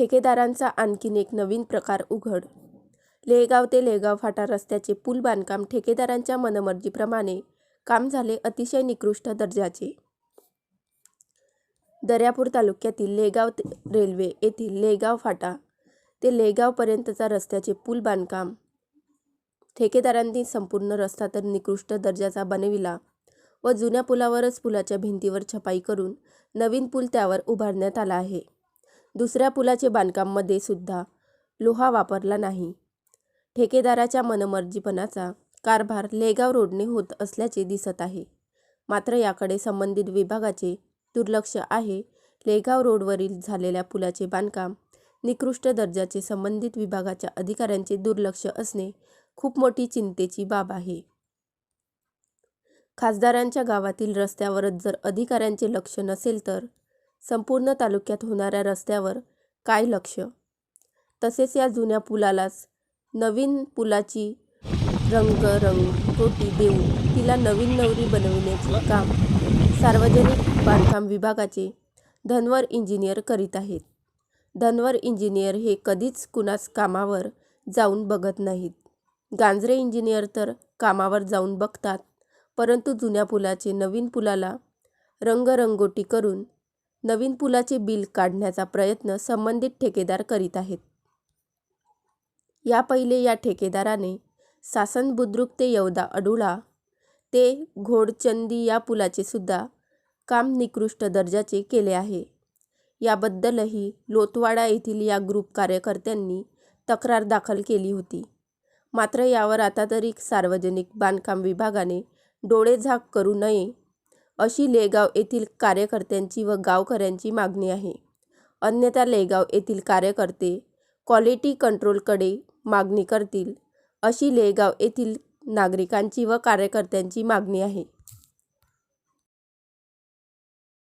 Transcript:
ठेकेदारांचा आणखीन एक नवीन प्रकार उघड. लेगाव ते लेगाव फाटा रस्त्याचे पूल बांधकाम ठेकेदारांच्या मनमर्जीप्रमाणे काम झाले अतिशय निकृष्ट दर्जाचे. दर्यापूर तालुक्यातील लेगाव ते रेल्वे येथील लेगाव फाटा ते लेगावपर्यंतचा रस्त्याचे पूल बांधकाम ठेकेदारांनी संपूर्ण रस्ता तर निकृष्ट दर्जाचा बनविला व जुन्या पुलावरच पुलाच्या भिंतीवर छपाई करून नवीन पूल त्यावर उभारण्यात आला आहे. दुसऱ्या पुलाचे बांधकाममध्ये सुद्धा लोहा वापरला नाही. ठेकेदाराच्या मनमर्जीपणाचा कारभार लेगाव रोडने होत असल्याचे दिसत आहे. मात्र याकडे संबंधित विभागाचे दुर्लक्ष आहे. लेगाव रोडवरील झालेल्या पुलाचे बांधकाम निकृष्ट दर्जाचे संबंधित विभागाच्या अधिकाऱ्यांचे दुर्लक्ष असणे खूप मोठी चिंतेची बाब आहे. खासदारांच्या गावातील रस्त्यावरच जर अधिकाऱ्यांचे लक्ष नसेल तर संपूर्ण तालुक्यात होणाऱ्या रस्त्यावर काय लक्ष? तसेच या जुन्या पुलालाच नवीन पुलाची रंगरंगोटी देऊन तिला नवीन नवरी बनविण्याचे काम सार्वजनिक बांधकाम विभागाचे धनवर इंजिनियर करीत आहेत. धनवर इंजिनियर हे कधीच कुणाच कामावर जाऊन बघत नाहीत. गांजरे इंजिनियर तर कामावर जाऊन बघतात परंतु जुन्या पुलाचे नवीन पुलाला रंगरंगोटी करून नवीन पुलाचे बिल काढण्याचा प्रयत्न संबंधित ठेकेदार करीत आहेत. या पहिले या ठेकेदाराने सासन बुद्रुक ते यवदा अडुळा ते घोडचंदी या पुलाचे सुद्धा काम निकृष्ट दर्जाचे केले आहे. याबद्दलही लोतवाडा येथील या ग्रुप कार्यकर्त्यांनी तक्रार दाखल केली होती. मात्र यावर आता तरी सार्वजनिक बांधकाम विभागाने डोळेझाक करू नये अशी लेगाव येथील कार्यकर्त्यांची व गावकऱ्यांची मागणी आहे. अन्यथा लेगाव येथील कार्यकर्ते क्वालिटी कंट्रोलकडे मागणी करतील अशी लेगाव येथील नागरिकांची व कार्यकर्त्यांची मागणी आहे.